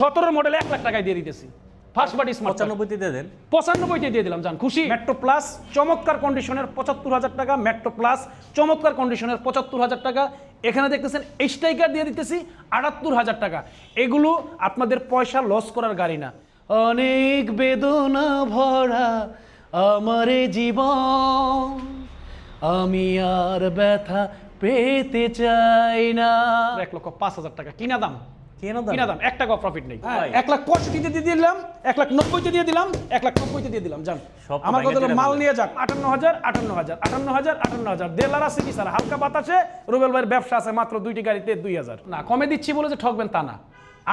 সতেরো মডেল এক লাখ টাকায় দিয়ে দিতেছি। ফার্স্ট পার্টি স্মার্ট পঁচানব্বইতে দিয়ে দেন। পঁচানব্বইতে দিয়ে দিলাম জান খুশি? মেট্রো প্লাস চমৎকার কন্ডিশনের পঁচাত্তর হাজার টাকা মেট্রো প্লাস চমৎকার কন্ডিশনের পঁচাত্তর হাজার টাকা। এখানে দেখতেছেন স্ট্রাইকার দিয়ে দিতেছি আটাত্তর হাজার টাকা। এগুলো আপনাদের পয়সা লস করার গাড়ি না। অনেক বেদনা ভরা আমারে জীবন আমি আর ব্যথা পেতে চাই না। এক লক্ষ পাঁচ হাজার টাকা। কিনা দাম? কেন দাম? এক টাকা প্রফিট নেই। এক লাখ পঁয়ষট্টিতে দিয়ে দিলাম এক লাখ নব্বইতে দিয়ে দিলাম এক লাখ নব্বইতে দিয়ে দিলাম জান। আমার কথা হলো মাল নিয়ে যাক। আটান্ন হাজার আটান্ন হাজার আটান্ন হাজার আটান্ন হাজার। দেড় আছে কি স্যার? হালকা বাতাসে। রুবেল ভাইয়ের ব্যবসা আছে মাত্র দুইটি গাড়িতে দুই হাজার। না কমে দিচ্ছি বলে যে ঠকবেন তা না।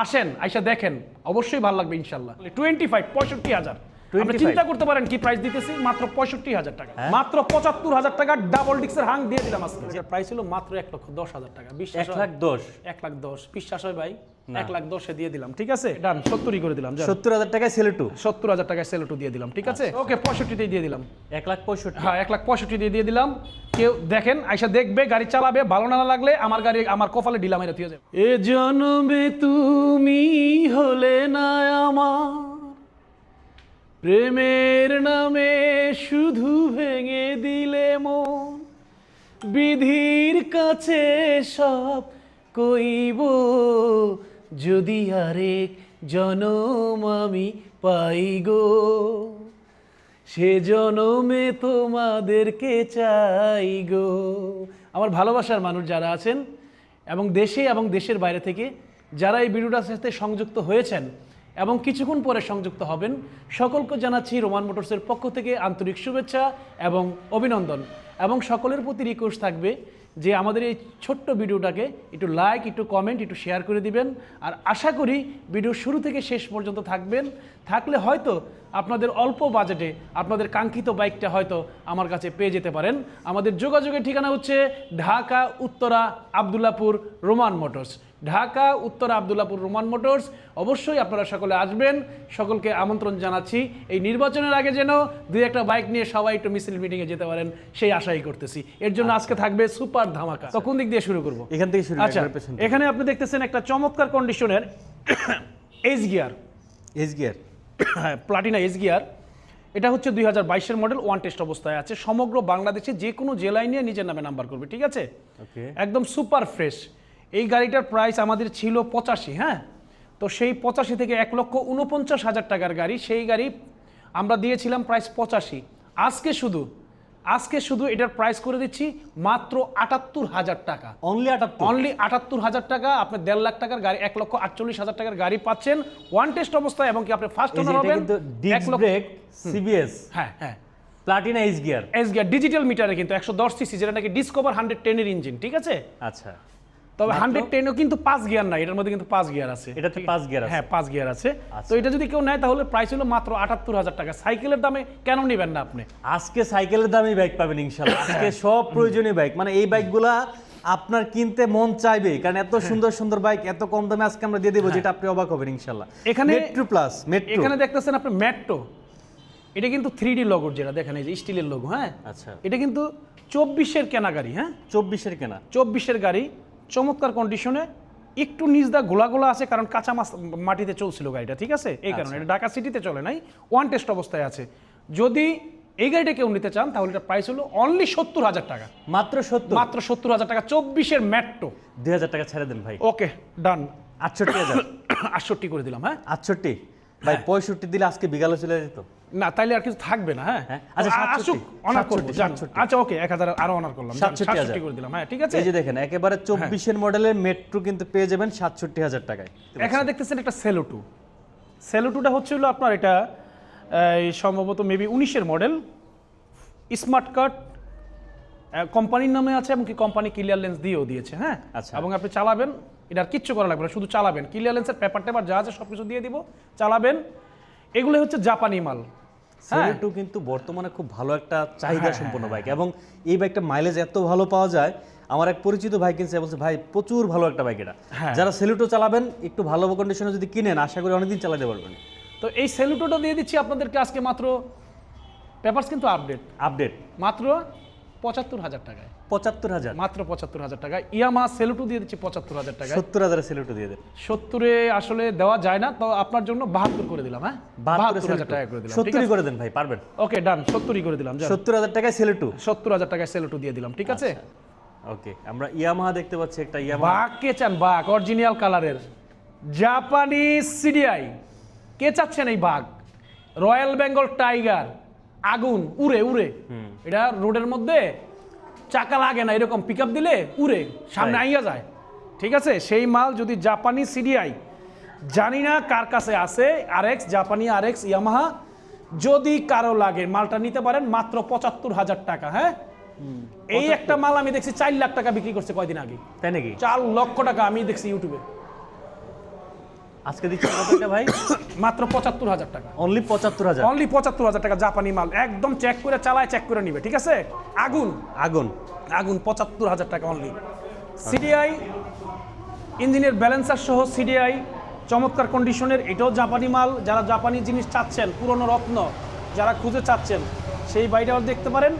আসেন আইসা দেখেন। অবশ্যই ভালো লাগবে ইনশাল্লাহ। টোয়েন্টি ফাইভ পঁয়ষট্টি হাজার। আপনি চিন্তা করতে পারেন কি প্রাইস দিতেছি? মাত্র পঁয়ষট্টি হাজার টাকা। হ্যাঁ? মাত্র পঁচাত্তর হাজার টাকা ডাবল ডিক্সের হাং দিয়ে দিলাম আজকে। প্রাইস ছিল মাত্র এক লক্ষ দশ হাজার টাকা। বিশ্বাস এক লাখ দশ। এক লাখ দশ। বিশ্বাস হয় ভাই? এক লাখ দশে দিয়ে দিলাম ঠিক আছে? ডান সত্তরই করে দিলাম সত্তর হাজার টাকায় সেলেটু সত্তর হাজার টাকায় সেলোটু দিয়ে দিলাম ঠিক আছে? আচ্ছা। ওকে পঁয়ষট্টিতেই দিয়ে দিলাম। এক লাখ পঁয়ষট্টি। হ্যাঁ এক লাখ পঁয়ষট্টি দিয়ে দিয়ে দিলাম। কেউ দেখেন আইসা দেখবে গাড়ি চালাবে ভালো না লাগলে আমার গাড়ি আমার কপালে মেরে দিয়ে যাবে। এ জন্মে তুমি হলে না আমার। প্রেমের নামে শুধু ভেঙে দিলে মন। বিধির কাছে সব কইব। যদি আরেক জনম আমি পাই গো, সে জনমে তোমাদেরকে চাই গো। আমার ভালোবাসার মানুষ যারা আছেন এবং দেশে এবং দেশের বাইরে থেকে, যারা এই ভিডিওটার সাথে সংযুক্ত হয়েছেন এবং কিছুক্ষণ পরে সংযুক্ত হবেন। সকলকে জানাচ্ছি রোমান মোটরসের পক্ষ থেকে আন্তরিক শুভেচ্ছা এবং অভিনন্দন। এবং সকলের প্রতি রিকোয়েস্ট থাকবে যে আমাদের এই ছোট্ট ভিডিওটাকে একটু লাইক একটু কমেন্ট একটু শেয়ার করে দিবেন। আর আশা করি ভিডিও শুরু থেকে শেষ পর্যন্ত থাকবেন। থাকলে হয়তো আপনাদের অল্প বাজেটে আপনাদের কাঙ্ক্ষিত বাইকটা হয়তো আমার কাছে পেয়ে যেতে পারেন। আমাদের যোগাযোগের ঠিকানা হচ্ছে Dhaka Uttara Abdullahpur Roman Motors. Dhaka Uttara Abdullahpur Roman Motors. অবশ্যই আপনারা সকলে আসবেন। সকলকে আমন্ত্রণ জানাচ্ছি। এই নির্বাচনের আগে যেন দুই একটা বাইক নিয়ে সবাই একটু মিছিল মিটিংয়ে যেতে পারেন সেই আশাই করতেছি। এর জন্য আজকে থাকবে সুপার ধামাকা। তো কোন দিক দিয়ে শুরু করব? এখান থেকে শুরু আচ্ছা। এখানে আপনি দেখতেছেন একটা চমৎকার কন্ডিশনের H gear H gear Platina S gear এটা হচ্ছে দুই হাজার বাইশের মডেল ওয়ান টেস্ট অবস্থায় আছে। সমগ্র বাংলাদেশে যে কোনো জেলায় নিয়ে নিজের নামে নাম্বার করবে ঠিক আছে? একদম সুপার ফ্রেশ এই গাড়িটার প্রাইস আমাদের ছিল পঁচাশি হ্যাঁ? তো সেই পঁচাশি থেকে এক লক্ষ উনপঞ্চাশ হাজার টাকার গাড়ি সেই গাড়ি আমরা দিয়েছিলাম প্রাইস পঁচাশি। আজকে শুধু আজকে শুধু এটার প্রাইস করে দিচ্ছি মাত্র আটাত্তর হাজার টাকা। অনলি আটাত্তর? অনলি আটাত্তর হাজার টাকা আপনি দেড় লাখ টাকার গাড়ি এক লক্ষ আটচল্লিশ হাজার টাকার গাড়ি পাচ্ছেন। ওয়ান টেস্ট অবস্থায় এবং কি আপনি ফার্স্ট ওনার হবেন? এক লক্ষ সিবিএস হ্যাঁ হ্যাঁ। Platina S gear S gear digital মিটারে কিন্তু একশো দশ সিসি যেটা নাকি ডিসকভার হান্ড্রেড টেনের ইঞ্জিন ঠিক আছে? আচ্ছা। তবে? হান্ড্রেড টেনও কিন্তু পাঁচ গিয়ার নাই এটার মধ্যে কিন্তু পাঁচ গিয়ার আছে। এটাতে পাঁচ গিয়ার হ্যাঁ পাঁচ গিয়ার আছে। আচ্ছা। তো এটা যদি কেউ নেয় তাহলে প্রাইস হলো মাত্র আটাত্তর হাজার টাকা। সাইকেলের দামে কেন নেবেন না আপনি? আজকে সাইকেলের দামি বাইক পাবেন ইনশাল্লাহ আজকে সব প্রয়োজনীয় বাইক মানে এই বাইকগুলা আপনার কিনতে মন চাইবে কারণ এত সুন্দর সুন্দর বাইক এত কম দামে আজকে আমরা দিয়ে দেবো যেটা আপনি অবাক হবেন ইনশাল্লাহ এখানে- মেট্রো প্লাস মেট্রো এখানে দেখতেছেন আপনি মেট্রো এটা কিন্তু থ্রি ডি লগোর যেটা দেখেন এই যে স্টিলের লোগো হ্যাঁ? আচ্ছা। এটা কিন্তু চব্বিশের কেনা গাড়ি হ্যাঁ? চব্বিশের কেনা। চব্বিশের গাড়ি চমৎকার কন্ডিশনে একটু নিচ দা গোলা গোলা আছে কারণ কাঁচা মাছ মাটিতে চলছিল গাড়িটা ঠিক আছে? এই কারণে। এটা ঢাকা সিটিতে চলে নাই ওয়ান টেস্ট অবস্থায় আছে। যদি এই গাড়িটা কেউ নিতে চান তাহলে এটা প্রাইস হলো অনলি সত্তর হাজার টাকা। মাত্র সত্তর? মাত্র সত্তর হাজার টাকা চব্বিশের ম্যাট্টো দুই হাজার টাকা ছেড়ে দেন ভাই। ওকে ডান আটষট্টি হাজার। আটষট্টি করে দিলাম হ্যাঁ? আটষট্টি? ভাই পঁয়ষট্টি দিলে আজকে বিকালে চলে যেত? না তাইলে আর কিছু থাকবে না হ্যাঁ? হ্যাঁ, আচ্ছা, আসুক অনার করব 67 যান। 67 আচ্ছা ওকে আরও অনার করলাম 67 হাজার। করে দিলাম হ্যাঁ ঠিক আছে? এই যে দেখেন একেবারে চব্বিশের মডেলের মেট্রো কিন্তু পেয়ে যাবেন সাতষট্টি হাজার টাকায়। এখানে দেখতেছেন একটা সেলোটু সেলোটুটা হচ্ছে হলো আপনার এটা সম্ভবত মেবি উনিশের মডেল স্মার্ট কার্ড কোম্পানির নামে আছে এবং কি কোম্পানি ক্লিয়ার লেন্স দিয়েও দিয়েছে হ্যাঁ? আচ্ছা। এবং আপনি চালাবেন এটা আর কিচ্ছু করা লাগবে না শুধু চালাবেন। ক্লিয়ার লেন্সের পেপার টেপার যা আছে সব কিছু দিয়ে দিব চালাবেন। এগুলো হচ্ছে জাপানি মাল। সেলেটু কিন্তু বর্তমানে খুব ভালো একটা চাহিদা সম্পন্ন বাইক এবং এই বাইকটা মাইলেজ এত ভালো পাওয়া যায় আমার এক পরিচিত ভাই কিনছে বলছে ভাই প্রচুর ভালো একটা বাইক এটা। হ্যাঁ। যারা সেলুটো চালাবেন একটু ভালো কন্ডিশনে যদি কিনেন আশা করি অনেকদিন চালাতে পারবেন। তো এই সেলুটোটা দিয়ে দিচ্ছি আপনাদেরকে আজকে মাত্র পেপারস কিন্তু আপডেট আপডেট মাত্র পঁচাত্তর হাজার টাকায়। পঁচাত্তর হাজার। মাত্র পঁচাত্তর হাজার টাকা। ইয়ামা সেলুটু দিয়ে দিচ্ছি পঁচাত্তর হাজার টাকা। সত্তর হাজার সিলেক্ট দিয়ে দেন। সত্তরে আসলে দেওয়া যায় না তো আপনার জন্য বাহাত্তর করে দিলাম হ্যাঁ? বাহাত্তর হাজার টাকা করে দিলাম সত্তরই করে দেন ভাই পারবেন? ওকে ডান সত্তরই করে দিলাম সত্তর হাজার টাকায় সিলেটু। সত্তর হাজার টাকায় সেলুটু দিয়ে দিলাম ঠিক আছে? ওকে। আমরা ইয়ামাহা দেখতে পাচ্ছি একটা ইয়ামাহা কে চান? বাঘ অরিজিনাল কালারের। জাপানি সিডিআই। কে চাচ্ছেন এই বাঘ? Royal Bengal tiger. আগুন উড়ে উড়ে। এটা রোডের মধ্যে চাকা লাগে না এরকম পিক দিলে উড়ে সামনে আইয়া যায়। ঠিক আছে? সেই মাল যদি জাপানি সিডিআই জানি না কার কাছে আছে আরএক্স জাপানি আরএক্স ইয়ামাহা যদি কারও লাগে মালটা নিতে পারেন মাত্র পঁচাত্তর হাজার টাকা হ্যাঁ? এই একটা মাল আমি দেখছি চার লাখ টাকা বিক্রি করছে কয়দিন আগে। তাই নাকি? চার লক্ষ টাকা আমি দেখছি ইউটিউবে। আজকে দিচ্ছি কত টাকা ভাই? মাত্র পঁচাত্তর হাজার টাকা। অনলি পঁচাত্তর হাজার? অনলি পঁচাত্তর হাজার টাকা জাপানি মাল। একদম চেক করে চালায় চেক করে নিবে ঠিক আছে? আগুন। আগুন। আগুন পঁচাত্তর হাজার টাকা অনলি সিডিআই ইঞ্জিনের ব্যালেন্সার সহ সিডিআই চমৎকার কন্ডিশনের এটাও জাপানি মাল। যারা জাপানি জিনিস চাচ্ছেন পুরনো রত্ন যারা খুঁজে চাচ্ছেন সেই বাইটাও দেখতে পারেন।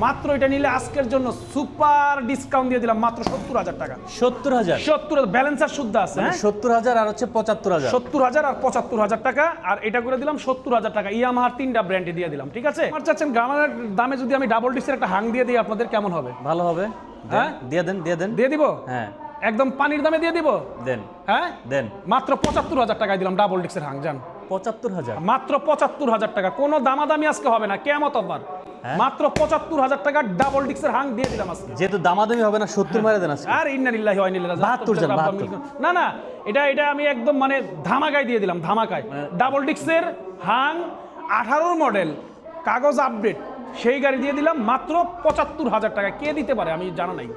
মাত্র এটা নিলে আজকের জন্য সুপার ডিসকাউন্ট দিয়ে দিলাম মাত্র সত্তর হাজার টাকা। সত্তর হাজার? সত্তর ব্যালেন্স আর শুদ্ধ আছে হ্যাঁ? সত্তর হাজার আর হচ্ছে পঁচাত্তর হাজার। সত্তর হাজার আর পঁচাত্তর হাজার টাকা আর এটা করে দিলাম সত্তর হাজার টাকা। ইয়ামাহার তিনটা ব্র্যান্ডে দিয়ে দিলাম ঠিক আছে? আমার চাচ্ছেন গামার দামে যদি আমি ডাবল ডিসের একটা হাং দিয়ে দিই আপনাদের কেমন হবে? ভালো হবে। হ্যাঁ? দিয়ে দেন দিয়ে দেন। দিয়ে দিব? হ্যাঁ। একদম পানির দামে দিয়ে দিব? দেন। হ্যাঁ? দেন। মাত্র পঁচাত্তর হাজার টাকায় দিলাম ডাবল ডিক্সের হাং যান পঁচাত্তর হাজার? মাত্র পঁচাত্তর হাজার টাকা। কোনো দামাদামি আজকে হবে না কেমত আবার। হ্যাঁ? মাত্র পঁচাত্তর হাজার টাকা ডাবল ডিক্সের হাং দিয়ে দিলাম আজকে। যেহেতু দামাদামি হবে না সত্তর মারে দেন আজকে। আর ইন্নারিল্লাহি ওয়া ইন্না ইলাইহি রাজিউন। 72 জন, 72 না না এটা এটা আমি একদম মানে ধামাকায় দিয়ে দিলাম ধামাকায়। মানে- ডাবল ডিক্সের হাং আঠারোর মডেল কাগজ আপডেট সেই গাড়ি দিয়ে দিলাম মাত্র পঁচাত্তর হাজার টাকা। কে দিতে পারে আমি জানা নাই।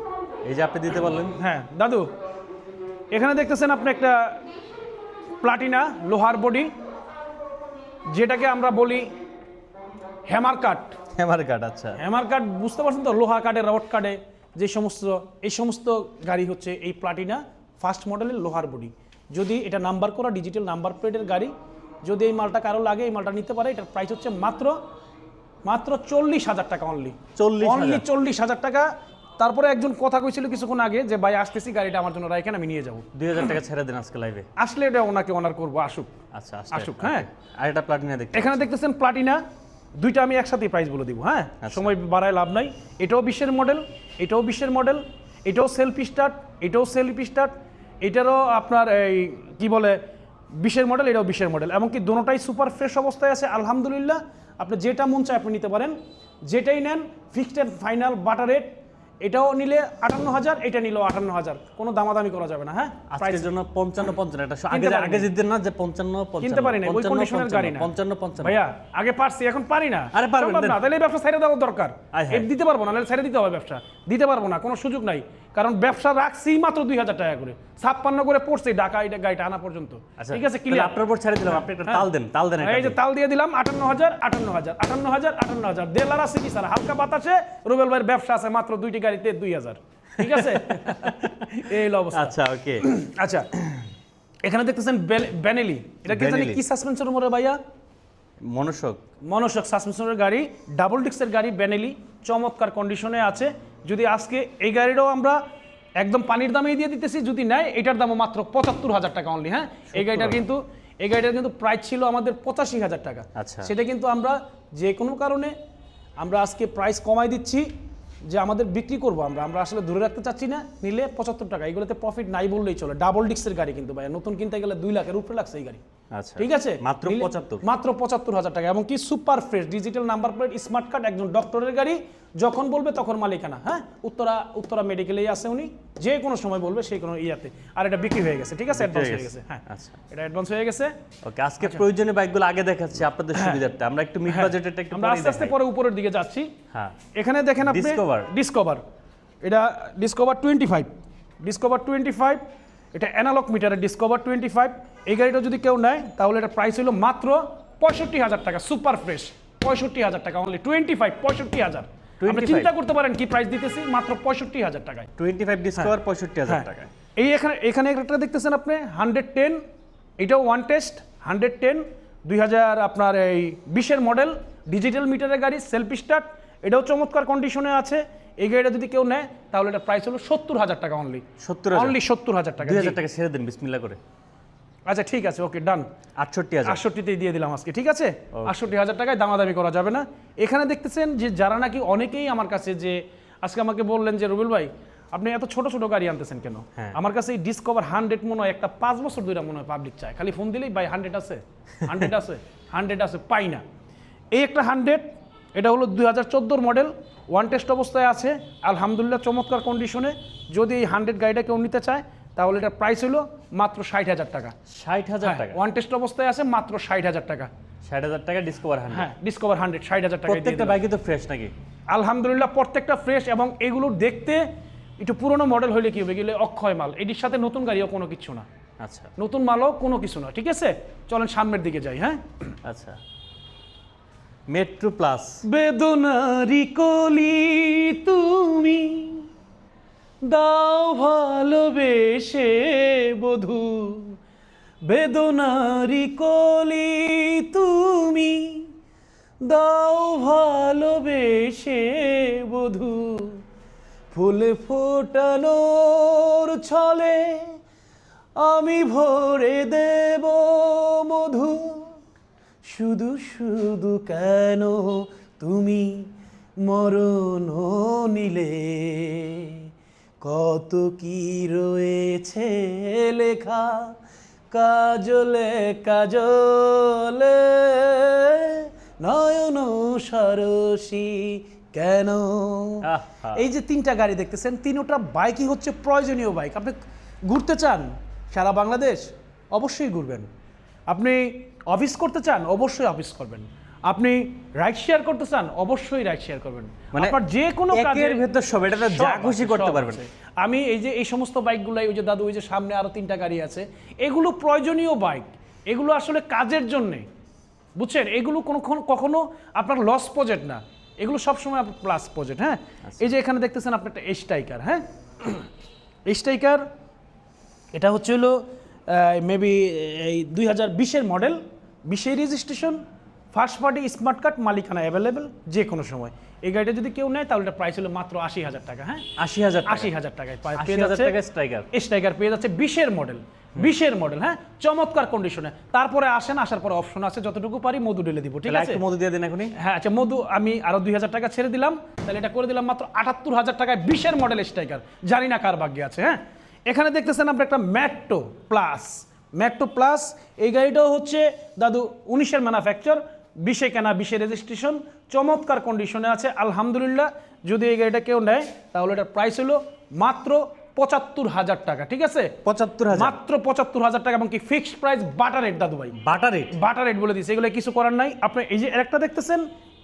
এই যে আপনি দিতে পারলেন। হ্যাঁ দাদু এখানে দেখতেছেন আপনি একটা প্লাটিনা লোহার বডি যেটাকে আমরা বলি হ্যামার কাট। হ্যামার কার্ড আচ্ছা। হ্যামার কাট বুঝতে পারছেন তো? লোহা কাটে রড কাটে যে সমস্ত এই সমস্ত গাড়ি হচ্ছে এই প্লাটিনা ফার্স্ট মডেলের লোহার বডি। যদি এটা নাম্বার করা ডিজিটাল নাম্বার প্লেটের গাড়ি যদি এই মালটা কারও লাগে এই মালটা নিতে পারে এটার প্রাইস হচ্ছে মাত্র মাত্র চল্লিশ হাজার টাকা অনলি 40,000 অনলি চল্লিশ হাজার টাকা তারপরে একজন কথা কইছিল কিছুক্ষণ আগে যে ভাই আসতেছি গাড়িটা আমার জন্য রাইখেন আমি নিয়ে যাব। দুই হাজার টাকা ছেড়ে দেন আজকে লাইভে আসলে এটা ওনাকে অনার করব আসুক। আচ্ছা আসুক, হ্যাঁ। আর এটা প্লাটিনা দেখতে এখানে দেখতেছেন প্লাটিনা দুইটা আমি একসাথে প্রাইস বলে দিব হ্যাঁ? সময় বাড়ায় লাভ নাই। এটাও বিশ্বের মডেল এটাও বিশ্বের মডেল এটাও সেলফ স্টার্ট এটাও সেলফ স্টার্ট এটারও আপনার এই কি বলে বিশের মডেল এটাও বিশের মডেল এমনকি দোনোটাই সুপার ফ্রেশ অবস্থায় আছে আলহামদুলিল্লাহ। আপনি যেটা মন চায় আপনি নিতে পারেন। যেটাই নেন fixed and final butter rate এটাও নিলে আটান্ন হাজার এটা নিলেও আটান্ন হাজার। কোনো দামাদামি করা যাবে না হ্যাঁ? আজকের জন্য পঞ্চান্ন পঞ্চান্ন এটা আগে আগে। জিততেন না যে পঞ্চান্ন কিনতে পারি না ওই পঞ্চান্ন, কন্ডিশনের গাড়ি না। পঞ্চান্ন পঞ্চান্ন। ভাইয়া আগে পারছি এখন পারি না। আরে পারবেন, না তাহলে এই ব্যবসা ছেড়ে দেওয়া দরকার। আয় দিতে পারব না নাহলে ছেড়ে দিতে হবে ব্যবসা। দিতে পারব না কোনো সুযোগ নাই। কারণ ব্যবসা রাখছি মাত্র দুই হাজার টাকা করে। ছাপ্পান্ন করে পড়ছে ঢাকা এটা গাড়িটা আনা পর্যন্ত। আচ্ছা ঠিক আছে ক্লিয়ার আপনার উপর ছেড়ে দিলাম আপনি একটা তাল দেন তাল দেন এই যে তাল দিয়ে দিলাম আটান্ন হাজার আটান্ন হাজার আটান্ন হাজার আটান্ন হাজার। দেলার আছে কি স্যার? হালকা বাতাসে রুবেল ভাইয়ের ব্যবসা আছে মাত্র দুইটি গাড়িতে দুই হাজার। ঠিক আছে? এই অবস্থা। আচ্ছা ওকে। আচ্ছা এখানে দেখতেছেন বেনেলি। এটা কি জানি। কি সাসপেনশন মোড়ে ভাইয়া? মনোসক। মনোসক সাসপেনশনের গাড়ি ডাবল ডিক্সের গাড়ি বেনেলি। চমৎকার কন্ডিশনে আছে। যদি আজকে এই গাড়িটাও আমরা একদম পানির দামেই দিয়ে দিতেছি যদি নেয় এটার দামও মাত্র পঁচাত্তর হাজার টাকা অনলি হ্যাঁ? এই গাড়িটার কিন্তু এই গাড়িটার কিন্তু প্রাইস ছিল আমাদের পঁচাশি হাজার টাকা। আচ্ছা। সেটা কিন্তু আমরা যে কোনো কারণে আমরা আজকে প্রাইস কমাই দিচ্ছি যে আমাদের বিক্রি করব আমরা। আমরা আসলে ধরে রাখতে চাচ্ছি না নিলে পঁচাত্তর টাকা। এগুলোতে প্রফিট নাই বললেই চলে। ডাবল ডিক্সের গাড়ি কিন্তু ভাই নতুন কিনতে গেলে দুই লাখের উপরে লাগছে এই গাড়ি। ঠিক আছে? মাত্র পঁচাত্তর। মাত্র পঁচাত্তর হাজার টাকা। এবং কি super fresh digital number plate smart card একজন ডক্টরের গাড়ি যখন বলবে তখন মালিকানা হ্যাঁ? উত্তরা উত্তরা মেডিকেলেই আছে উনি। যে কোনো সময় বলবে সেই কোনো ইয়াতে। আর এটা বিক্রি হয়ে গেছে ঠিক আছে? অ্যাডভান্স হয়ে গেছে। হ্যাঁ। আচ্ছা। এটা অ্যাডভান্স হয়ে গেছে। ওকে আজকে প্রয়োজনীয় বাইকগুলো আগে দেখাচ্ছি আপনাদের সুবিধার্থে। আমরা একটু মিড বাজেটেরটা একটু হ্যাঁ। আমরা আস্তে আস্তে পরে উপরের দিকে যাচ্ছি। হ্যাঁ। এখানে দেখেন আপনি Discover। ডিসকভার এটা Discover twenty five Discover twenty five এটা অ্যানালগ মিটারের ডিসকভার টোয়েন্টি ফাইভ এই গাড়িটা যদি কেউ নেয় তাহলে এটা প্রাইস হলো মাত্র পঁয়ষট্টি হাজার টাকা সুপার ফ্রেশ পঁয়ষট্টি হাজার টাকা অনলি টোয়েন্টি ফাইভ পঁয়ষট্টি হাজার। চিন্তা করতে পারেন কি প্রাইস দিতেছি মাত্র পঁয়ষট্টি হাজার টাকায়। টোয়েন্টি ফাইভ ডিসকভার পঁয়ষট্টি হাজার হ্যাঁ। টাকায়। এই এখানে এখানে একটা দেখতেছেন আপনি হান্ড্রেড টেন এটাও ওয়ান টেস্ট হান্ড্রেড টেন দুই হাজার আপনার এই বিশের মডেল ডিজিটাল মিটারের গাড়ি সেলফ স্টার্ট এটাও চমৎকার কন্ডিশনে আছে। এই গাড়িটা যদি কেউ নেয় তাহলে এটা প্রাইস হলো সত্তর হাজার টাকা অনলি সত্তর অনলি সত্তর হাজার টাকা। দুই হাজার টাকা ছেড়ে দেন বিসমিল্লা করে। আচ্ছা ঠিক আছে ওকে ডান আটষট্টি হাজার। আটষট্টিতেই দিয়ে দিলাম আজকে ঠিক আছে? আটষট্টি হাজার টাকায় দামাদামি করা যাবে না। এখানে দেখতেছেন যে যারা নাকি অনেকেই আমার কাছে যে আজকে আমাকে বললেন যে রুবেল ভাই আপনি এত ছোট ছোট গাড়ি আনতেছেন কেন? হ্যাঁ। আমার কাছে এই ডিসকভার হান্ড্রেড মনে হয় একটা পাঁচ বছর ধরে মনে হয় পাবলিক চায়। খালি ফোন দিলেই ভাই হান্ড্রেড আছে। হান্ড্রেড আছে হান্ড্রেড আছে পাই না। এই একটা হান্ড্রেড এটা হলো দুই হাজার চোদ্দোর মডেল ওয়ান টেস্ট অবস্থায় আছে আলহামদুলিল্লাহ চমৎকার কন্ডিশনে যদি এই হান্ড্রেড গাড়িটা কেউ নিতে চায় তাহলে এটার প্রাইস হলো মাত্র ষাট হাজার টাকা। ষাট হাজার টাকা? ওয়ান টেস্ট অবস্থায় আছে মাত্র ষাট হাজার টাকা। ষাট হাজার টাকা ডিসকভার হ্যাঁ ডিসকভার হান্ড্রেড ষাট হাজার টাকা প্রত্যেকটা বাইকই তো ফ্রেশ নাকি? আলহামদুলিল্লাহ প্রত্যেকটা ফ্রেশ এবং এগুলো দেখতে একটু পুরনো মডেল হলে কি হবে? গেলে অক্ষয় মাল। এটির সাথে নতুন গাড়িও কোনো কিছু না। আচ্ছা। নতুন মালও কোনো কিছু না ঠিক আছে? চলেন সামনের দিকে যাই হ্যাঁ? আচ্ছা। Metro plus. বেদনারি কলি তুমি দাও ভালোবেসে বধু। বেদনারি কলি তুমি দাও ভালোবেসে বধু। ফুল ফোটানোর ছলে আমি ভরে দেব মধু। শুধু শুধু কেন তুমি মরণ নিলে? কত কি রয়েছে লেখা কাজলে কাজলে? নয়ন সরসী কেন? আহা। এই যে তিনটা গাড়ি দেখতেছেন তিনোটা বাইকই হচ্ছে প্রয়োজনীয় বাইক। আপনি ঘুরতে চান সারা বাংলাদেশ অবশ্যই ঘুরবেন। আপনি অফিস করতে চান অবশ্যই অফিস করবেন। আপনি রাইড শেয়ার করতে চান অবশ্যই রাইড শেয়ার করবেন। মানে আপনার যে কোনো একের কাজে ভেতর সব, এটাতে যা খুশি করতে পারবেন। আমি এই যে এই সমস্ত বাইকগুলাই ওই যে দাদু ওই যে সামনে আরও তিনটা গাড়ি আছে এগুলো প্রয়োজনীয় বাইক এগুলো আসলে কাজের জন্যে। বুঝছেন? এগুলো কোনো কখনো আপনার লস প্রজেক্ট না। এগুলো সবসময় আপনার প্লাস প্রজেক্ট হ্যাঁ? এই যে এখানে দেখতেছেন আপনার একটা স্ট্রাইকার হ্যাঁ? স্ট্রাইকার এটা হচ্ছে হলো মেবি এই দুই হাজার বিশের মডেল বিশের registration first party smart card মালিকানা অ্যাভেলেবেল যে কোনো সময়। এই গাড়িটা যদি কেউ নেয় তাহলে প্রাইস হলো মাত্র আশি হাজার টাকা হ্যাঁ? আশি হাজার আশি হাজার টাকায় পেয়ে। যাচ্ছে স্ট্রাইকার স্ট্রাইকার পেয়ে যাচ্ছে বিশের মডেল বিশের মডেল হ্যাঁ? চমৎকার কন্ডিশনে তারপরে আসেন আসার পরে অপশন আছে যতটুকু পারি মধু ঢেলে দিব ঠিক আছে? মধু দিয়ে দিন এখনই। হ্যাঁ আচ্ছা মধু আমি আরও দুই হাজার টাকা ছেড়ে দিলাম। তাহলে এটা করে দিলাম মাত্র আটাত্তর হাজার টাকায় বিশের মডেল স্ট্রাইকার জানি না কার ভাগ্যে আছে হ্যাঁ? এখানে দেখতেছেন আপনি একটা ম্যাট্টো প্লাস। ম্যাট্টো প্লাস, এই গাড়িটাও হচ্ছে, দাদু, উনিশের ম্যানুফ্যাকচার বিশে কেনা, বিশে রেজিস্ট্রেশন চমৎকার কন্ডিশনে আছে, আলহামদুলিল্লাহ। যদি এই গাড়িটা কেউ নেয়, তাহলে এটার প্রাইস হলো মাত্র পঁচাত্তর হাজার টাকা ঠিক আছে? পঁচাত্তর মাত্র পঁচাত্তর হাজার টাকা এবং কি ফিক্সড প্রাইস বাটার রেট দাদু ভাই। বাটার রেট বাটার রেট বলে দিচ্ছে এগুলো কিছু করার নাই। আপনি এই যে একটা দেখতেছেন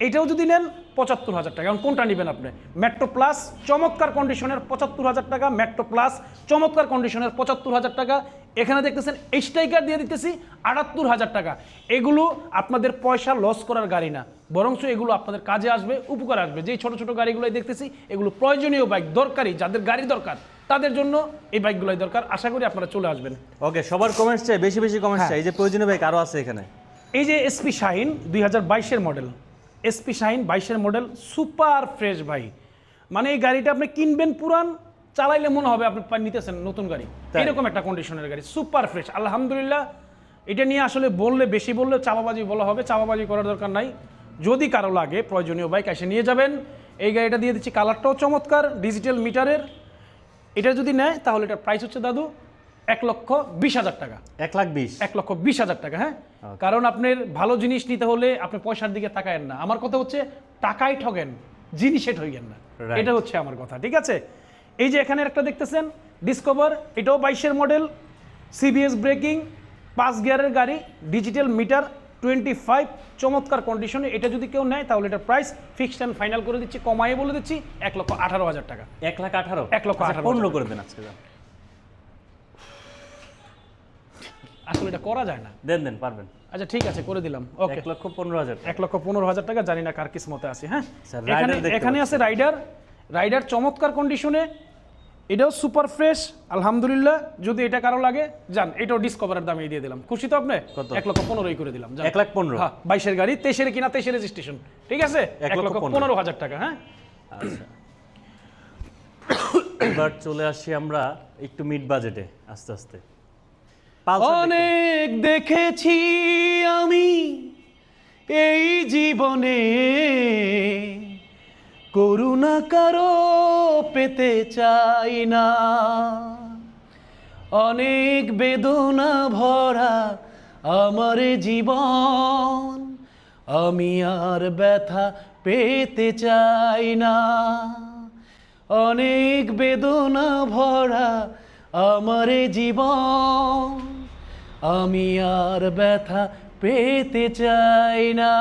এটাও যদি নেন পঁচাত্তর হাজার টাকা। এখন কোনটা নেবেন আপনি? মেট্রো প্লাস চমৎকার কন্ডিশনের পঁচাত্তর হাজার টাকা। মেট্রো প্লাস চমৎকার কন্ডিশনের পঁচাত্তর হাজার টাকা। এখানে দেখতেছেন স্ট্রাইকার দিয়ে দিতেছি আটাত্তর হাজার টাকা। এগুলো আপনাদের পয়সা লস করার গাড়ি না। বরঞ্চ এগুলো আপনাদের কাজে আসবে উপকার আসবে। যেই ছোট ছোট গাড়িগুলোই দেখতেছি এগুলো প্রয়োজনীয় বাইক দরকারি যাদের গাড়ি দরকার। তাদের জন্য এই বাইকগুলোই দরকার। আশা করি আপনারা চলে আসবেন। ওকে সবার কমেন্টস চাই বেশি বেশি কমেন্টস হ্যাঁ। চাই। এই যে প্রয়োজনীয় বাইক আরও আছে এখানে। এই যে এসপি শাহিন দুই হাজার বাইশের মডেল এসপি শাহিন বাইশের মডেল সুপার ফ্রেশ ভাই। মানে এই গাড়িটা আপনি কিনবেন পুরান চালাইলে মনে হবে আপনি নিতেছেন নতুন গাড়ি। এরকম একটা কন্ডিশনের গাড়ি সুপার ফ্রেশ আলহামদুলিল্লাহ এটা নিয়ে আসলে বললে বেশি বললে চাপাবাজি বলা হবে চাপাবাজি করার দরকার নাই। যদি কারও লাগে প্রয়োজনীয় বাইক এসে নিয়ে যাবেন। এই গাড়িটা দিয়ে দিচ্ছি কালারটাও চমৎকার ডিজিটাল মিটারের এটা যদি নেয় তাহলে এটার প্রাইস হচ্ছে দাদু এক লক্ষ বিশ হাজার টাকা। এক লাখ বিশ। এক লক্ষ বিশ হাজার টাকা হ্যাঁ? কারণ আপনার ভালো জিনিস নিতে হলে আপনি পয়সার দিকে তাকায়েন না। আমার কথা হচ্ছে টাকাই ঠগেন জিনিসে ঠগেন না। এটা হচ্ছে আমার কথা ঠিক আছে? এই যে এখানে একটা দেখতেছেন ডিসকভার এটাও বাইশের মডেল সিবিএস ব্রেকিং পাঁচ গিয়ারের গাড়ি ডিজিটাল মিটার টোয়েন্টি ফাইভ চমৎকার কন্ডিশনে এটা যদি কেউ নেয় তাহলে এটার প্রাইস ফিক্সড অ্যান্ড ফাইনাল করে দিচ্ছি কমায়ে বলে দিচ্ছি এক লক্ষ আঠারো হাজার টাকা। এক লাখ আঠারো? এক লক্ষ আচ্ছা, আঠারো পনেরো করে দেন আজকে আসলে এটা করা যায় না। দেন দেন পারবেন। আচ্ছা ঠিক আছে করে দিলাম। ওকে এক লক্ষ পনেরো হাজার এক লক্ষ পনেরো হাজার টাকা জানি না কার কিসমতে আছে হ্যাঁ? এখানে এখানে আছে রাইডার রাইডার চমৎকার কন্ডিশনে এটাও সুপার ফ্রেশ আলহামদুলিল্লাহ। যদি এটা কারও লাগে যান এটাও ডিসকভারের দামে দিয়ে দিলাম। খুশি তো আপনি? এক লক্ষ পনেরোই করে দিলাম এক লাখ পনেরো? হ্যাঁ বাইশের গাড়ি তেইশের কিনা তেইশের রেজিস্ট্রেশন ঠিক আছে? এক লক্ষ। পনেরো। হাজার টাকা হ্যাঁ? আচ্ছা। এবার চলে আসি আমরা একটু মিড বাজেটে আস্তে আস্তে। অনেক দেখেছি আমি এই জীবনে। করুণা কারও পেতে চাই না। অনেক বেদনা ভরা আমার জীবন, আমি আর ব্যথা পেতে চাই না। অনেক বেদনা ভরা আমার জীবন, আমি আর ব্যথা পেতে চাই না।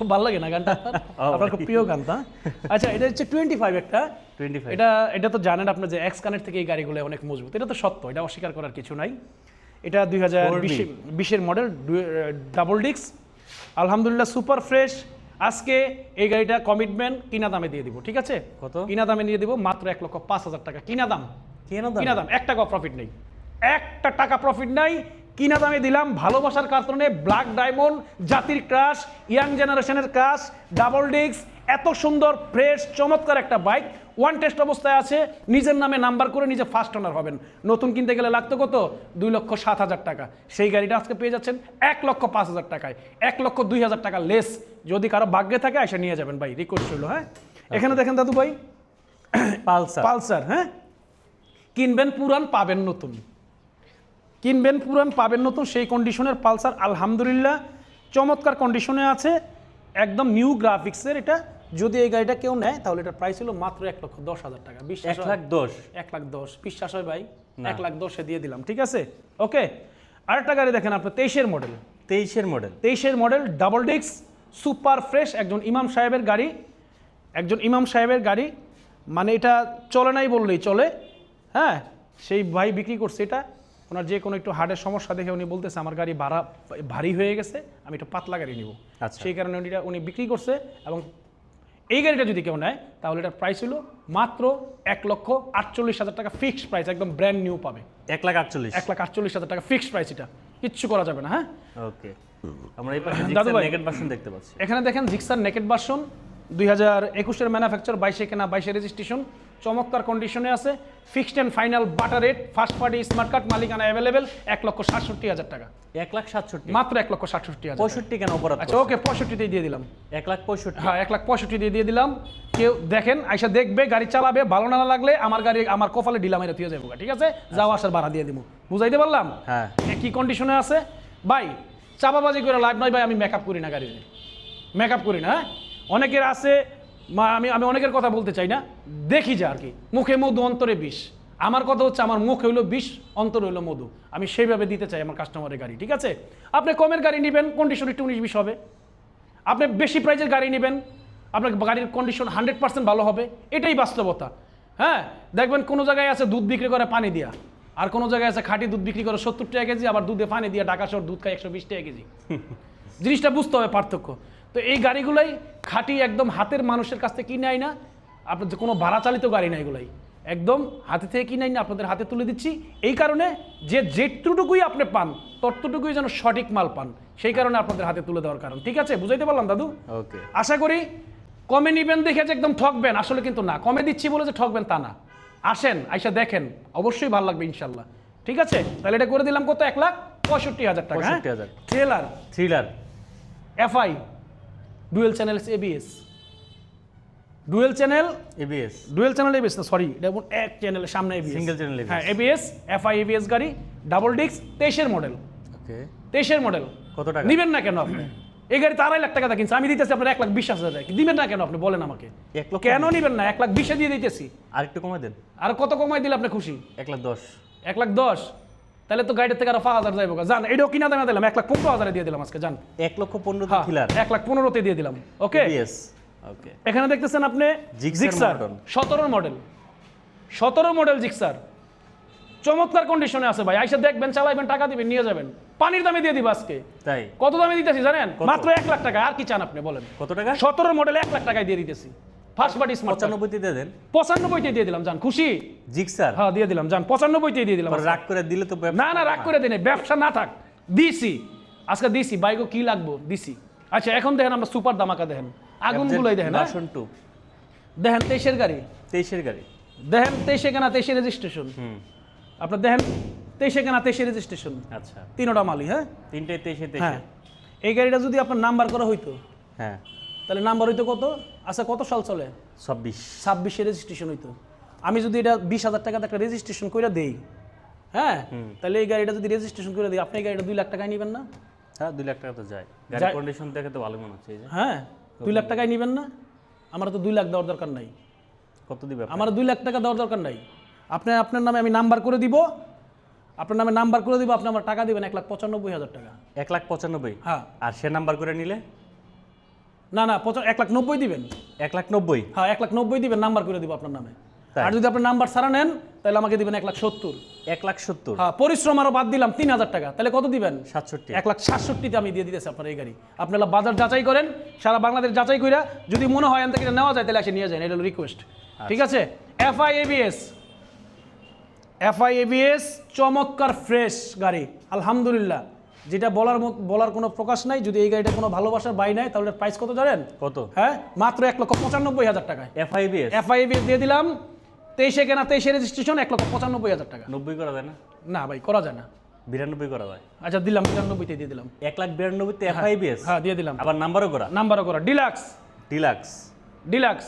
খুব ভালো লাগে না গানটা? আপনার খুব প্রিয় গান তা? আচ্ছা এটা হচ্ছে টোয়েন্টি ফাইভ একটা। 25 এটা এটা তো জানেন আপনার যে এক্স কানের থেকে এই গাড়িগুলো অনেক মজবুত। এটা তো সত্য এটা অস্বীকার করার কিছু নাই। এটা দুই হাজার বিশের মডেল ডাবল ডিক্স আলহামদুলিল্লাহ সুপার ফ্রেশ আজকে এই গাড়িটা কমিটমেন্ট কিনা দামে দিয়ে দিব ঠিক আছে? কত? কিনা দামে নিয়ে দিব মাত্র এক লক্ষ পাঁচ হাজার টাকা। কিনা দাম? কেন দাম? কিনা দাম? এক টাকা প্রফিট নেই। একটা টাকা প্রফিট নাই। কিনা দামে দিলাম ভালোবাসার কারণে ব্ল্যাক ডায়মন্ড জাতির ক্রাশ ইয়াং জেনারেশনের ক্রাশ ডাবল ডিক্স এত সুন্দর ফ্রেশ চমৎকার একটা বাইক ওয়ান টেস্ট অবস্থায় আছে নিজের নামে নাম্বার করে নিজে ফার্স্ট ওনার হবেন। নতুন কিনতে গেলে লাগতো কত? দুই লক্ষ সাত হাজার টাকা। সেই গাড়িটা আজকে পেয়ে যাচ্ছেন এক লক্ষ পাঁচ হাজার টাকায়। এক লক্ষ দুই হাজার টাকা লেস যদি কারও ভাগ্যে থাকে এসে নিয়ে যাবেন ভাই রিকোয়েস্ট হইল হ্যাঁ? এখানে দেখেন দাদু ভাই। পালসার। পালসার হ্যাঁ? কিনবেন পুরান পাবেন নতুন। কিনবেন পুরান পাবেন নতুন সেই কন্ডিশনের পালসার আলহামদুলিল্লাহ। চমৎকার কন্ডিশনে আছে একদম নিউ গ্রাফিক্সের এটা যদি এই গাড়িটা কেউ নেয় তাহলে এটার প্রাইস ছিল মাত্র এক লক্ষ দশ হাজার টাকা। বিশ্বাস এক? লাখ দশ? এক লাখ দশ। বিশ্বাস হয় ভাই এক লাখ দশে দিয়ে দিলাম ঠিক আছে? ওকে আরেকটা গাড়ি দেখেন আপনার তেইশের মডেল তেইশের মডেল তেইশের মডেল ডাবল ডিক্স সুপার ফ্রেশ একজন ইমাম সাহেবের গাড়ি। একজন ইমাম সাহেবের গাড়ি মানে এটা চলে নাই বললেই চলে। হ্যাঁ সেই ভাই বিক্রি করছে এটা। ওনার যে কোনো একটু হার্টের সমস্যা দেখে উনি বলতেছে আমার গাড়ি ভাড়া ভারী হয়ে গেছে আমি একটু পাতলা গাড়ি নিব। আচ্ছা। সেই কারণে উনিটা উনি বিক্রি করছে এবং এই গাড়িটা যদি কেউ নেয় তাহলে এটার প্রাইস হলো মাত্র এক লক্ষ আটচল্লিশ হাজার টাকা ফিক্সড প্রাইস একদম ব্র্যান্ড নিউ পাবে। এক লাখ আটচল্লিশ। এক লাখ আটচল্লিশ হাজার টাকা ফিক্সড প্রাইস এটা। কিচ্ছু করা যাবে না হ্যাঁ? ওকে। আমরা এই পাশে দাদু ভাই। নেগেট ভার্সন দেখতে পাচ্ছি। এখানে দেখেন জিক্সার নেকেট ভার্সন দুই হাজার একুশের ম্যানুফ্যাকচার বাইশে কেনা বাইশে রেজিস্ট্রেশন চমৎকার কন্ডিশনে আছে। Fixed and final butter rate first party smart card মালিকানা অ্যাভেলেবেল এক লক্ষ সাতষট্টি হাজার টাকা। এক লাখ সাতষট্টি। মাত্র এক লক্ষ সাতষট্টি হাজার পঁয়ষট্টি কেন অপরাধ আচ্ছা ওকে পঁয়ষট্টিতেই দিয়ে দিলাম। এক লাখ পঁয়ষট্টি। হ্যাঁ এক লাখ পঁয়ষট্টি দিয়ে দিয়ে দিলাম। কেউ দেখেন আইসা দেখবে গাড়ি চালাবে ভালো না লাগলে আমার গাড়ি আমার কপালে ডিলা মেরে দিয়ে যাব ঠিক আছে? যাওয়া আসার ভাড়া দিয়ে দিব বুঝাইতে পারলাম? হ্যাঁ। কি কন্ডিশনে আছে? ভাই চাপাবাজি করে লাভ নয় ভাই আমি মেকআপ করি না গাড়ি মেকআপ করি না হ্যাঁ? অনেকের আছে মা, আমি আমি অনেকের কথা বলতে চাই না। দেখি যা আর কি। মুখে মধু, অন্তরে বিষ। আমার কথা হচ্ছে আমার মুখ হইল বিষ, অন্তর হইল মধু। আমি সেইভাবে দিতে চাই আমার কাস্টমারের গাড়ি, ঠিক আছে? আপনি কমের গাড়ি নেবেন কন্ডিশন একটু উনিশ বিশ হবে। আপনি বেশি প্রাইজের গাড়ি নেবেন, আপনার গাড়ির কন্ডিশন হান্ড্রেড পার্সেন্ট ভালো হবে। এটাই বাস্তবতা। হ্যাঁ? দেখবেন কোনো জায়গায় আছে দুধ বিক্রি করে পানি দিয়া। আর কোনো জায়গায় আছে খাঁটি দুধ বিক্রি করে সত্তর টাকা কেজি, আবার দুধে পানি দিয়ে ঢাকা শহর দুধ খায় একশো বিশ টাকা কেজি। জিনিসটা বুঝতে হবে পার্থক্য। তো এই গাড়িগুলাই খাঁটি একদম হাতের মানুষের কাছ থেকে কিনে আয় না আপনার যে কোনো ভাড়া চালিত গাড়ি না এগুলাই। একদম হাতে থেকে কিনে আই না আপনাদের হাতে তুলে দিচ্ছি। এই কারণে যে যেটুকুই আপনি পান ততটুকুই যেন সঠিক মাল পান সেই কারণে আপনাদের হাতে তুলে দেওয়ার কারণ। ঠিক আছে? বুঝাইতে পারলাম দাদু? ওকে। আশা করি কমে নিবেন দেখে যে একদম ঠকবেন। আসলে কিন্তু না কমে দিচ্ছি বলে যে ঠকবেন তা না। আসেন আইসা দেখেন। অবশ্যই ভালো লাগবে ইনশাল্লাহ। ঠিক আছে? তাহলে এটা করে দিলাম কত? এক লাখ পঁয়ষট্টি হাজার টাকা হ্যাঁ? 65,000 trailer thriller FI dual channel ABS dual channel ABS dual channel ABS না সরি এটা এক চ্যানেলের সামনে এবিএস channel ABS হ্যাঁ এবিএস এফআই এবিএস গাড়ি ডাবল ডিস্ক তেইশের মডেল ওকে তেইশের মডেল কত টাকা? নিবেন না কেন আপনি? এই গাড়ি তো আড়াই লাখ টাকা কিনছে আমি দিতেছি আপনার এক লাখ বিশ হাজার টাকা। দিবেন না কেন আপনি বলেন আমাকে। কেন নিবেন না? এক লাখ বিশে দিয়ে দিতেছি। আর একটু কমে দেন। আর কত কমাই দিলে আপনি খুশি? এক লাখ দশ। এক লাখ দশ। তাহলে তো গাড়ির থেকে আরও পাঁচ হাজার যাইব জান এটাও কিনা দামে দিলাম এক লাখ পনেরো হাজারে দিয়ে দিলাম আজকে জান। এক লক্ষ পনেরো হ্যাঁ এক লাখ পনেরোতে দিয়ে দিলাম ওকে এখানে দেখতেছেন আপনি জিক্সার সতেরো মডেল সতেরো মডেল জিক্সার চমৎকার কন্ডিশনে আছে ভাই আইসা দেখবেন চালাইবেন টাকা দিবেন নিয়ে যাবেন। পানির দামে দিয়ে দিব আজকে। তাই? কত দামে দিতেছি জানেন? মাত্র এক লাখ টাকা আর কি চান আপনি বলেন। কত টাকা? সতেরো মডেল এক লাখ টাকায় দিয়ে দিতেছি। ফার্স্ট পার্টি স্মার্ট পঁচানব্বইতে দিয়ে দেন। পঁচানব্বইতে দিয়ে দিলাম জান খুশি? জিক্সার? হ্যাঁ দিয়ে দিলাম জান পঁচানব্বইতে দিয়ে দিলাম রাগ করে দিলে তো না না রাগ করে দিনে ব্যবসা না থাক দিছি। আজকে দিছি বাইকও কি লাগবো? দিছি। আচ্ছা এখন দেখেন আমরা সুপার দামাকা দেখেন। আগুন গুলোই দেখেন হ্যাঁ? ভার্সন টু দেখেন তেইশের গাড়ি। তেইশের গাড়ি। দেখেন তেইশে কেনা তেইশে রেজিস্ট্রেশন আপনার দেখেন তেইশে কেনা তেইশে রেজিস্ট্রেশন আচ্ছা। তিনোটা মালি হ্যাঁ? তিনটে তেইশে হ্যাঁ। তেইশে এই গাড়িটা যদি আপনার নাম্বার করা হইতো হ্যাঁ। তাহলে নাম্বার হইতো কত? আচ্ছা কত সাল চলে? ছাব্বিশ। ছাব্বিশে রেজিস্ট্রেশন হইতো। আমি যদি এটা বিশ হাজার টাকাতে একটা রেজিস্ট্রেশন করে দেই হ্যাঁ? তাহলে এই গাড়িটা যদি রেজিস্ট্রেশন করে দিই আপনি এই গাড়িটা দুই লাখ টাকায় নেবেন না? হ্যাঁ দুই লাখ টাকা তো যায়। গাড়ির কন্ডিশন দেখে তো ভালো মনে হচ্ছে যে। হ্যাঁ দুই লাখ টাকায় নেবেন না? আমার তো দুই লাখ দেওয়ার দরকার নাই। কত দিবে আমার দুই লাখ টাকা দেওয়ার দরকার নাই। আপনি আপনার নামে আমি নাম্বার করে দিব। আপনার নামে নাম্বার করে দিব আপনি আমার টাকা দিবেন এক লাখ পঁচানব্বই হাজার টাকা। এক লাখ পঁচানব্বই? হ্যাঁ। আর সে নাম্বার করে নিলে? না না পঁচা- এক লাখ নব্বই দিবেন। এক লাখ নব্বই? হ্যাঁ এক লাখ নব্বই দিবেন নাম্বার করে দিব আপনার নামে। আর যদি আপনি নাম্বার ছাড়া নেন তাহলে আমাকে দিবেন এক লাখ সত্তর। এক লাখ সত্তর? হ্যাঁ পরিশ্রম আরও বাদ দিলাম তিন হাজার টাকা। তাহলে কত দিবেন? সাতষট্টি। এক লাখ সাতষট্টিতে আমি দিয়ে দিতেছি আপনার এই গাড়ি। আপনারা বাজার যাচাই করেন সারা বাংলাদেশ যাচাই করে যদি মনে হয় এখান থেকে নেওয়া যায় তাহলে এসে নিয়ে যান এটা হলো রিকোয়েস্ট ঠিক আছে? এফআই এবিএস এফআই এবিএস চমৎকার ফ্রেশ গাড়ি আলহামদুলিল্লাহ। যেটা বলার বলার কোনো প্রকাশ নাই যদি এই গাড়িটা কোনো ভালোবাসার বাই নাই তাহলে প্রাইস কত জানেন? কত? হ্যাঁ মাত্র এক লক্ষ পঁচানব্বই হাজার টাকায়। এফআইবিএস এফআই এবিএস দিয়ে দিলাম তেইশে কেনা তেইশে রেজিস্ট্রেশন এক লক্ষ পঁচানব্বই হাজার টাকা। নব্বই করা যায় না? না ভাই করা যায় না। বিরানব্বই করা যায়? আচ্ছা দিলাম বিরানব্বইতে দিয়ে দিলাম। এক লাখ বিরানব্বইতে এফআইবিএস হ্যাঁ দিয়ে দিলাম। আবার নাম্বারও করা? নাম্বারও করা ডিলাক্স। ডিলাক্স। ডিলাক্স।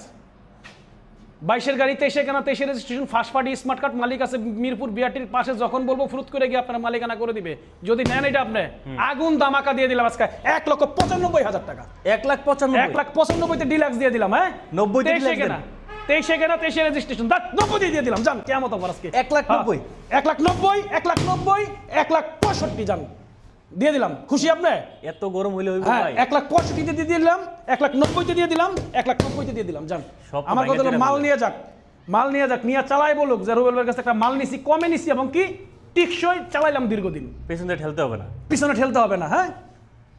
বাইশের গাড়ি তেইশে কেনা তেইশে registration first party smart card মালিক আছে মিরপুর বিআরটির পাশে যখন বলব ফুরুত করে গিয়ে আপনার মালিকানা করে দিবে। যদি নেন এটা আপনি। আগুন দামাকা দিয়ে দিলাম আজকে। এক লক্ষ পঁচানব্বই হাজার টাকা। এক লাখ পঁচানব্বই। এক লাখ পঁচানব্বইতে ডিলাক্স দিয়ে দিলাম হ্যাঁ? 90 তে তেইশে কেনা। তেইশে কেনা তেইশে রেজিস্ট্রেশন নব্বই দিয়ে দিয়ে দিলাম। জান কেমন আবার আজকে। এক লাখ হ্যাঁ, নব্বই? এক লাখ নব্বই এক লাখ নব্বই এক লাখ পঁয়ষট্টি জান দিয়ে দিলাম। খুশি আপনি? এত গরম হইলে হইব হ্যাঁ ভাই। এক লাখ পঁয়ষট্টিতে দিয়ে দিলাম এক লাখ নব্বইতে দিয়ে দিলাম এক লাখ নব্বইতে দিয়ে দিলাম যান আমার কথা হলো মাল নিয়ে যাক মাল নিয়ে যাক নিয়ে চালাই বলুক যে রুবেল ভাইয়ের কাছে একটা মাল নিছি কমে নিছি এবং কি টিকসই চালাইলাম দীর্ঘদিন। পেছনে ঠেলতে হবে না। পিছনে ঠেলতে হবে না হ্যাঁ?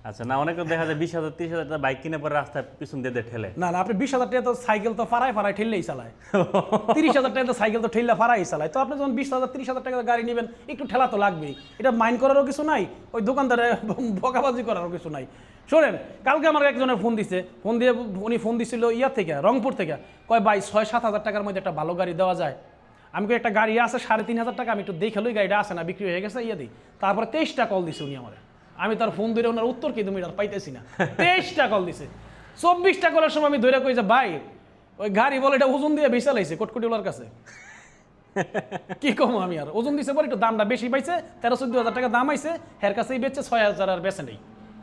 আচ্ছা না অনেকে দেখা যায় বিশ হাজার তিরিশ হাজার টাকা বাইক কিনে পরে রাস্তায় পিছন দিয়ে দিয়ে ঠেলে। না না আপনি বিশ হাজার টাকা তো সাইকেল তো ফারাই ফারাই ঠেললেই চালায়। তিরিশ হাজার টাকা তো সাইকেল তো ঠেললে ফারাই চালায়। তো আপনি যখন বিশ হাজার তিরিশ হাজার টাকা গাড়ি নেবেন একটু ঠেলা তো লাগবেই। এটা মাইন্ড করারও কিছু নাই ওই দোকানদারে বকাবাজি করারও কিছু নাই। শোনেন কালকে আমার একজনের ফোন দিছে। ফোন দিয়ে উনি ফোন দিছিল ইয়া থেকে রংপুর থেকে। কয় ভাই ছয় সাত হাজার টাকার মধ্যে একটা ভালো গাড়ি দেওয়া যায়। আমি একটা গাড়ি আছে সাড়ে তিন হাজার টাকা আমি একটু দেখে লই গাড়িটা আছে না বিক্রি হয়ে গেছে ইয়ে দিই তারপরে তেইশটা কল দিছে উনি আমার। আমি তার ফোন ধরে ওনার উত্তর কি তুমি আর পাইতেছি না। তেইশটা কল দিছে। চব্বিশটা কলের সময় আমি ধরে কই যে ভাই ওই গাড়ি বলে এটা ওজন দিয়ে বেচা লাইছে কোটকোটিওয়ালার কাছে। কি কম আমি আর? ওজন দিছে পরে একটু দামটা বেশি পাইছে তেরো চোদ্দ হাজার টাকা দাম আইছে হের কাছেই বেচছে ছয় হাজার আর বেচে নেই।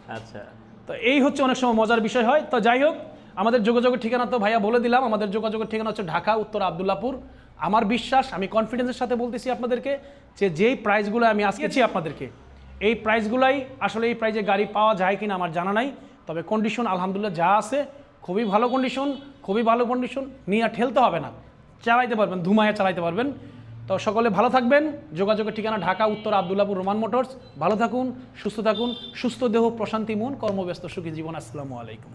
আচ্ছা। তো এই হচ্ছে অনেক সময় মজার বিষয় হয়। তো যাই হোক আমাদের যোগাযোগের ঠিকানা তো ভাইয়া বলে দিলাম। আমাদের যোগাযোগের ঠিকানা হচ্ছে ঢাকা উত্তর আবদুল্লাপুর। আমার বিশ্বাস আমি কনফিডেন্সের সাথে বলতেছি আপনাদেরকে যে যেই প্রাইসগুলো আমি আজকেছি আপনাদেরকে এই প্রাইসগুলাই আসলে এই প্রাইজে গাড়ি পাওয়া যায় কিনা আমার জানা নাই। তবে কন্ডিশন আলহামদুলিল্লাহ যা আছে, খুবই ভালো কন্ডিশন খুবই ভালো কন্ডিশন নিয়ে আর ঠেলতে হবে না। চালাইতে পারবেন ধুমায়া চালাইতে পারবেন। তো সকলে ভালো থাকবেন। যোগাযোগের ঠিকানা ঢাকা, উত্তর আবদুল্লাপুর রোমান মোটরস। ভালো থাকুন, সুস্থ থাকুন, সুস্থ দেহ, প্রশান্তি, মন, কর্মব্যস্ত, সুখী জীবন। আসসালামু আলাইকুম।